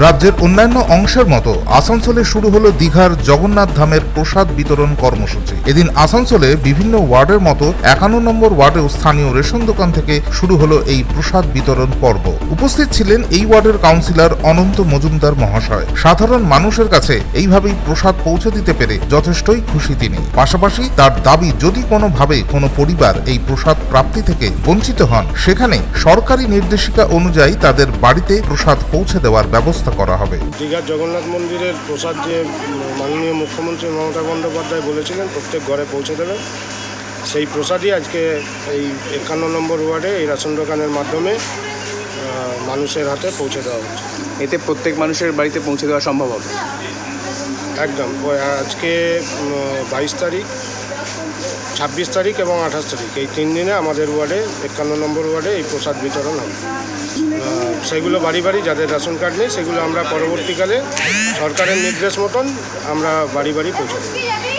রাজ্যের অন্যান্য অংশের মতো আসানসোলে শুরু হলো দীঘার জগন্নাথ ধামের প্রসাদ বিতরণ কর্মসূচি। এদিন আসানসোলে বিভিন্ন ওয়ার্ডের মতো একান্ন নম্বর ওয়ার্ডেও স্থানীয় রেশন দোকান থেকে শুরু হলো এই প্রসাদ বিতরণ পর্ব। উপস্থিত ছিলেন এই ওয়ার্ডের কাউন্সিলর অনন্ত মজুমদার মহাশয়। সাধারণ মানুষের কাছে এইভাবেই প্রসাদ পৌঁছে দিতে পেরে যথেষ্টই খুশি তিনি। পাশাপাশি তার দাবি, যদি কোনোভাবে কোনো পরিবার এই প্রসাদ প্রাপ্তি থেকে বঞ্চিত হন, সেখানে সরকারি নির্দেশিকা অনুযায়ী তাদের বাড়িতে প্রসাদ পৌঁছে দেওয়ার ব্যবস্থা করা হবে। দীঘার জগন্নাথ মন্দিরের প্রসাদ যে মাননীয় মুখ্যমন্ত্রী মমতা বন্দ্যোপাধ্যায় বলেছিলেন প্রত্যেক ঘরে পৌঁছে দেবেন সেই প্রসাদই আজকে এই একান্ন নম্বর ওয়ার্ডে এই রেশন দোকানের মাধ্যমে মানুষের হাতে পৌঁছে দেওয়া হচ্ছে। এতে প্রত্যেক মানুষের বাড়িতে পৌঁছে দেওয়া সম্ভব হবে? একদম। আজকে বাইশ তারিখ ছাব্বিশ তারিখ এবং আঠাশ তারিখ। এই তিন দিনে আমাদের ওয়ার্ডে, একান্ন নম্বর ওয়ার্ডে এই প্রসাদ বিতরণ হবে। সেগুলো বাড়ি বাড়ি, যাদের রেশন কার্ড নেই, সেগুলো আমরা পরবর্তীকালে সরকারের নির্দেশ মতন আমরা বাড়ি বাড়ি পৌঁছে দেবো।